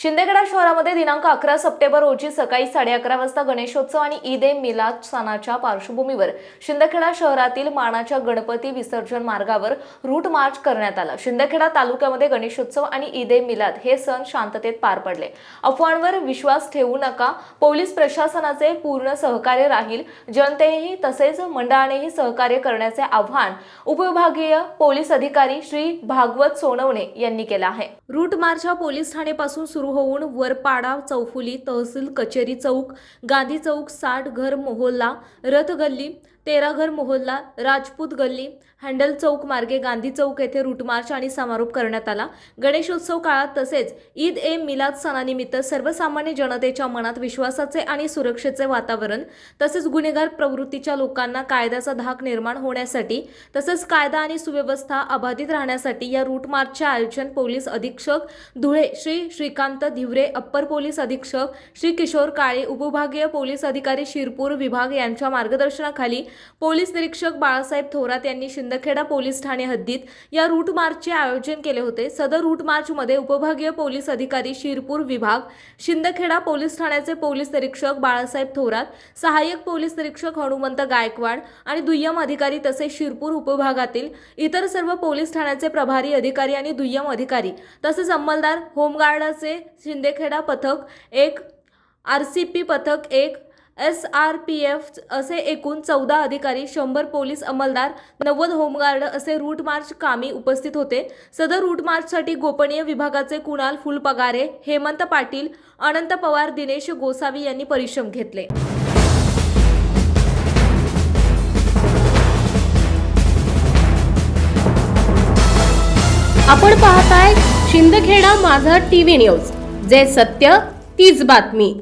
शिंदेगडा शहरामध्ये दिनांक अकरा सप्टेंबर रोजी सकाळी साडे अकरा वाजता गणेशोत्सव आणि ईद ए मिलाद सणाच्या पार्श्वभूमीवर शिंदखेडा शहरातील मानाच्या गणपती विसर्जन मार्गावर रूट मार्च करण्यात आला. शिंदखेडा तालुक्यामध्ये गणेशोत्सव आणि ईद ए मिलाद हे सण शांततेत पार पडले. अफवांवर विश्वास ठेवू नका. पोलीस प्रशासनाचे पूर्ण सहकार्य राहील. जनतेही तसेच मंडळानेही सहकार्य करण्याचे आव्हान उपविभागीय पोलीस अधिकारी श्री भागवत सोनवणे यांनी केलं आहे. रूट मार्च हा पोलीस ठाणेपासून सुरू होऊन वरपाडा चौफुली तहसील कचेरी चौक गांधी चौक साठ घर मोहल्ला रथ गल्ली तेरा घर राजपूत गल्ली हँडल चौक मार्गे गांधी चौक येथे रूटमार्च आणि समारोप करण्यात आला. गणेशोत्सव काळात तसेच ईद ए मिलाद सणानिमित्त सर्वसामान्य जनतेच्या मनात विश्वासाचे आणि सुरक्षेचे वातावरण तसेच गुन्हेगार प्रवृत्तीच्या लोकांना कायद्याचा धाक निर्माण होण्यासाठी तसेच कायदा आणि सुव्यवस्था अबाधित राहण्यासाठी या रूट मार्चचे आयोजन पोलीस अधीक्षक धुळे श्री श्रीकांत धिवरे अप्पर पोलीस अधीक्षक श्री किशोर काळे उपविभागीय पोलीस अधिकारी शिरपूर विभाग यांच्या मार्गदर्शनाखाली पोलीस निरीक्षक बाळासाहेब थोरात यांनी शिंदखेडा पोलीस ठाणे हद्दीत या रूट मार्चचे आयोजन केले होते. सदर रूट मार्चमध्ये उपभागीय पोलीस अधिकारी शिरपूर विभाग शिंदखेडा पोलीस ठाण्याचे पोलीस निरीक्षक बाळासाहेब थोरात सहाय्यक पोलीस निरीक्षक हनुमंत गायकवाड आणि दुय्यम अधिकारी तसेच शिरपूर उपभागातील इतर सर्व पोलीस ठाण्याचे प्रभारी अधिकारी आणि दुय्यम अधिकारी तसेच अंमलदार होमगार्डाचे शिंदेखेडा पथक एक आर सी पी पथक एक एस आर पी एफ असे एकूण चौदा अधिकारी शंभर पोलीस अंमलदार नव्वद होमगार्ड असे रूट मार्च कामी उपस्थित होते. सदर रूट मार्चसाठी गोपनीय विभागाचे कुणाल फुलपगारे हेमंत पाटील अनंत पवार दिनेश गोसावी यांनी परिश्रम घेतले. आपण पाहताय शिंदखेडा माझा टीव्ही न्यूज. जे सत्य तीच बातमी.